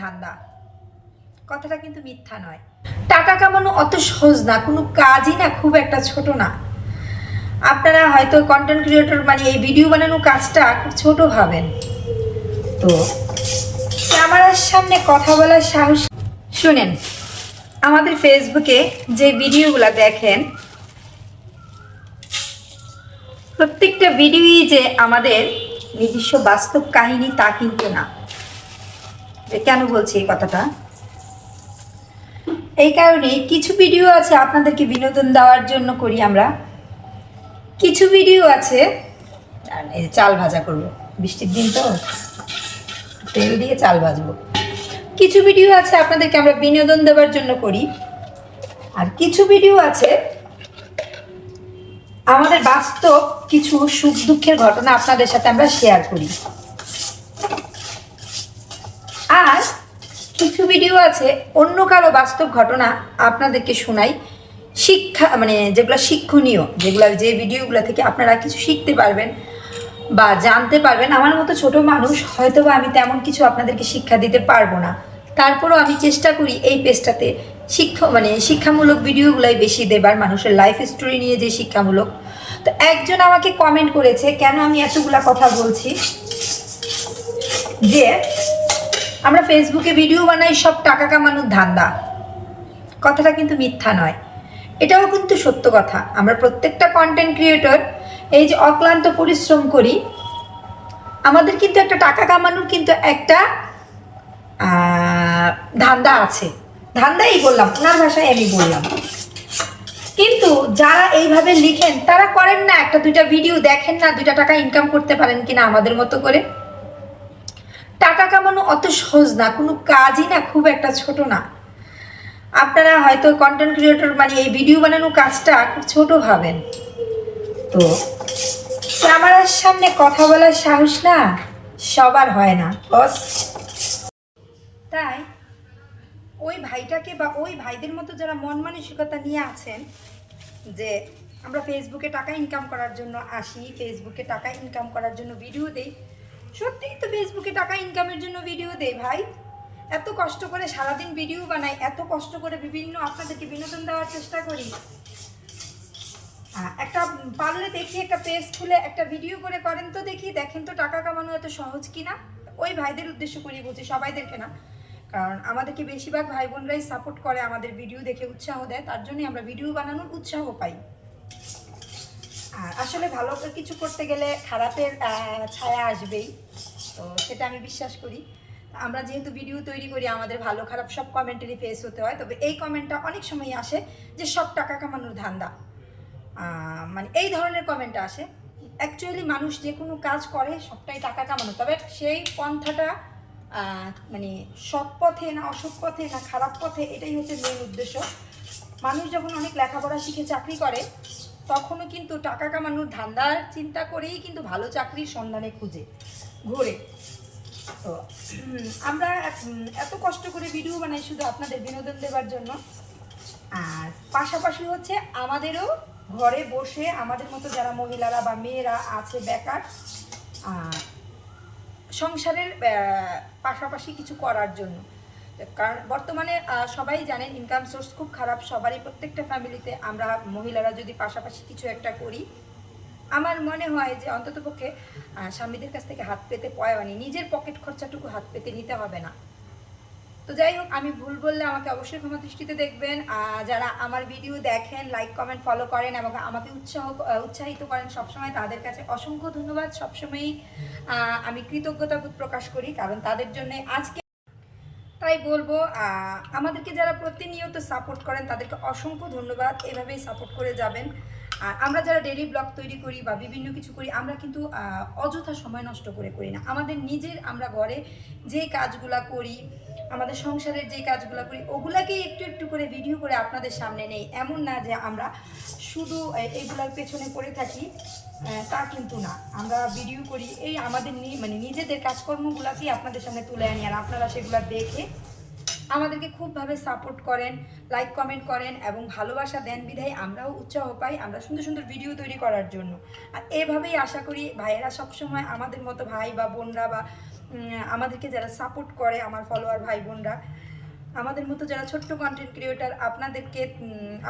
ধান্দা। কথাটা কিন্তু মিথ্যা নয়। টাকা কামানো অত সহজ না, কোনো কাজই না, খুব একটা ছোট না। আপনারা হয়তো কন্টেন্ট ক্রিয়েটর মানে এই ভিডিও বানানোর কাজটা খুব ছোট ভাবেন। তো, ক্যামেরার সামনে কথা বলার সাহস শুনেন, আমাদের ফেসবুকে যে ভিডিওগুলো দেখেন, প্রত্যেকটা ভিডিওই যে আমাদের নিজস্ব বাস্তব কাহিনী তা কিন্তু না। কেন বলছি এই কথাটা? এই কারণে কিছু ভিডিও আছে আপনাদেরকে বিনোদন দেওয়ার জন্য করি আমরা। কিছু ভিডিও আছে চাল ভাজা করব। বৃষ্টির দিন তো, তেল দিয়ে চাল ভাজবো। কিছু ভিডিও আছে আপনাদেরকে আমরা বিনোদন দেওয়ার জন্য করি। আর কিছু ভিডিও আছে, আমাদের বাস্তব কিছু সুখ দুঃখের ঘটনা আপনাদের সাথে আমরা শেয়ার করি আর কিছু ভিডিও আছে, অন্য কারও বাস্তব ঘটনা আপনাদেরকে শোনাই। শিক্ষা মানে যেগুলো শিক্ষণীয়, যেগুলো যে ভিডিওগুলো থেকে আপনারা কিছু শিখতে পারবেন বা জানতে পারবেন, আমার মতো ছোট মানুষ হয়তো বা আমি তেমন কিছু আপনাদেরকে শিক্ষা দিতে পারব না। তারপরও আমি চেষ্টা করি এই পেজটাতে শিক্ষা মানে শিক্ষামূলক ভিডিওগুলাই বেশি দেবার, মানুষের লাইফ স্টোরি নিয়ে যে শিক্ষামূলক। তো একজন আমাকে কমেন্ট করেছে, কেন আমি এতগুলা কথা বলছি? যে আমরা ফেসবুকে ভিডিও বানাই, সব টাকা কামানোর ধান্দা। কথাটা কিন্তু মিথ্যা নয়। এটাও কিন্তু সত্য কথা। আমরা প্রত্যেকটা কন্টেন্ট ক্রিয়েটর এই যে অক্লান্ত পরিশ্রম করি, আমাদের কিন্তু একটা টাকা কামানোর কিন্তু একটা ধান্দা আছে। ধান্দাই বললাম, ওনার ভাষায় আমি বললাম। কিন্তু যারা এইভাবে লিখেন, তারা করেন না একটা, দুইটা ভিডিও দেখেন না, দুইটা টাকা ইনকাম করতে পারেন কিনা আমাদের মতো করে। টাকা কামানো অত সহজ না, কোনো কাজই না, খুব একটা ছোট না। আপনারা হয়তো কন্টেন্ট ক্রিয়েটর মানে এই ভিডিও বানানোর কাজটা খুব ছোট ভাবেন। তো, ক্যামেরার সামনে কথা বলার সাহস না, সবার হয় না, বস। তাই, ওই ভাইটাকে বা ওই ভাইদের মতো যারা মন মানসিকতা নিয়ে আছেন, যে আমরা ফেসবুকে টাকা ইনকাম করার জন্য আসি ফেসবুকে টাকা ইনকাম করার জন্য ভিডিও দিই সত্যিই তো ফেসবুকে টাকা ইনকামের জন্য ভিডিও দেই ভাই। এত কষ্ট করে সারাদিন ভিডিও বানাই, এত কষ্ট করে বিভিন্ন আপনাদেরকে বিনোদন দেওয়ার চেষ্টা করি। একটা পারলে দেখি, একটা পেজ খুলে একটা ভিডিও করে করেন তো দেখি, দেখেন তো টাকা কামানো এত সহজ কিনা? ওই ভাইদের উদ্দেশ্য করি বলছি, সবাইদেরকে না। কারণ আমাদেরকে বেশিরভাগ ভাই বোনরাই সাপোর্ট করে আমাদের ভিডিও দেখে উৎসাহ দেয়, তার জন্যই আমরা ভিডিও বানানোর উৎসাহ পাই। আর আসলে ভালো কিছু করতে গেলে খারাপের ছায়া আসবেই। তো সেটা আমি বিশ্বাস করি। আমরা যেহেতু ভিডিও তৈরি করি, আমাদের ভালো খারাপ সব কমেন্টেরই ফেস হতে হয়। তবে এই কমেন্টটা অনেক সময় আসে যে সব টাকা কামানোর ধান্দা। মানে এই ধরনের কমেন্ট আসে। অ্যাকচুয়ালি মানুষ যে কোনো কাজ করে, সবটাই টাকা কামানো। তবে সেই পন্থাটা মানে সৎ পথে না অসৎ পথে না খারাপ পথে, এটাই হচ্ছে মেন উদ্দেশ্য। মানুষ যখন অনেক লেখাপড়া শিখে চাকরি করে তখনও কিন্তু টাকা কামানোর ধান্দার চিন্তা করেই কিন্তু ভালো চাকরির সন্ধানে খুঁজে, ঘোরে। তো আমরা এত কষ্ট করে ভিডিও বানাই শুধু আপনাদের বিনোদন দেওয়ার জন্য। আর পাশাপাশি হচ্ছে আমাদেরও ঘরে বসে আমাদের মতো যারা মহিলারা বা মেয়েরা আছে বেকার সংসারের পাশাপাশি কিছু করার জন্য। কারণ বর্তমানে সবাই জানেন ইনকাম সোর্স খুব খারাপ, সবারই প্রত্যেকটা ফ্যামিলিতে আমরা মহিলারা যদি পাশাপাশি কিছু একটা করি, আমার মনে হয় যে অন্ততপক্ষে স্বামীদের কাছ থেকে হাত পেতে পয়ানি নিজের পকেট খরচাটুকু হাত পেতে নিতে হবে না। তো যাই হোক, আমি ভুল বললে আমাকে অবশ্যই ক্ষমা দৃষ্টিতে দেখবেন যারা আমার ভিডিও দেখেন লাইক কমেন্ট ফলো করেন এবং আমাকে উৎসাহ উৎসাহিত করেন, সবসময় তাদের কাছে অসংখ্য ধন্যবাদ। সবসময়ই আমি কৃতজ্ঞতা প্রকাশ করি, কারণ তাদের জন্য আজকে তাই বলব আমাদেরকে যারা প্রতিনিয়ত সাপোর্ট করেন তাদেরকে অসংখ্য ধন্যবাদ। এভাবেই সাপোর্ট করে যাবেন। আর আমরা যারা ডেলি ব্লগ তৈরি করি বা বিভিন্ন কিছু করি, আমরা কিন্তু অযথা সময় নষ্ট করে করি না। আমাদের নিজের আমরা ঘরে যে কাজগুলা করি, আমাদের সংসারের যে কাজগুলো করি, ওগুলাকেই একটু একটু করে ভিডিও করে আপনাদের সামনে নেই। এমন না যে আমরা শুধু, এ- এইগুলার পেছনে পড়ে থাকি তা কিন্তু না। আমরা ভিডিও করি, এই আমাদের মানে নিজেদের কাজকর্মগুলোকেই আপনাদের সামনে তুলে আনি। আর আপনারা সেগুলো দেখে আমাদেরকে খুবভাবে সাপোর্ট করেন লাইক কমেন্ট করেন এবং ভালোবাসা দেন বিধায় আমরাও উৎসাহ পাই আমরা সুন্দর সুন্দর ভিডিও তৈরি করার জন্য। আর এভাবেই আশা করি ভাইয়েরা সবসময় আমাদের মতো ভাই বা বোনরা বা আমাদেরকে যারা সাপোর্ট করে আমার ফলোয়ার ভাই বোনরা, আমাদের মতো যারা ছোট্ট কন্টেন্ট ক্রিয়েটার আপনাদেরকে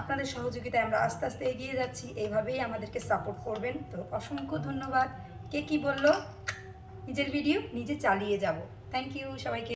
আপনাদের সহযোগিতায় আমরা আস্তে আস্তে এগিয়ে যাচ্ছি, এইভাবেই আমাদেরকে সাপোর্ট করবেন। তো অসংখ্য ধন্যবাদ। কে কি বলল? নিজের ভিডিও নিজে চালিয়ে যাব। থ্যাংক ইউ সবাইকে।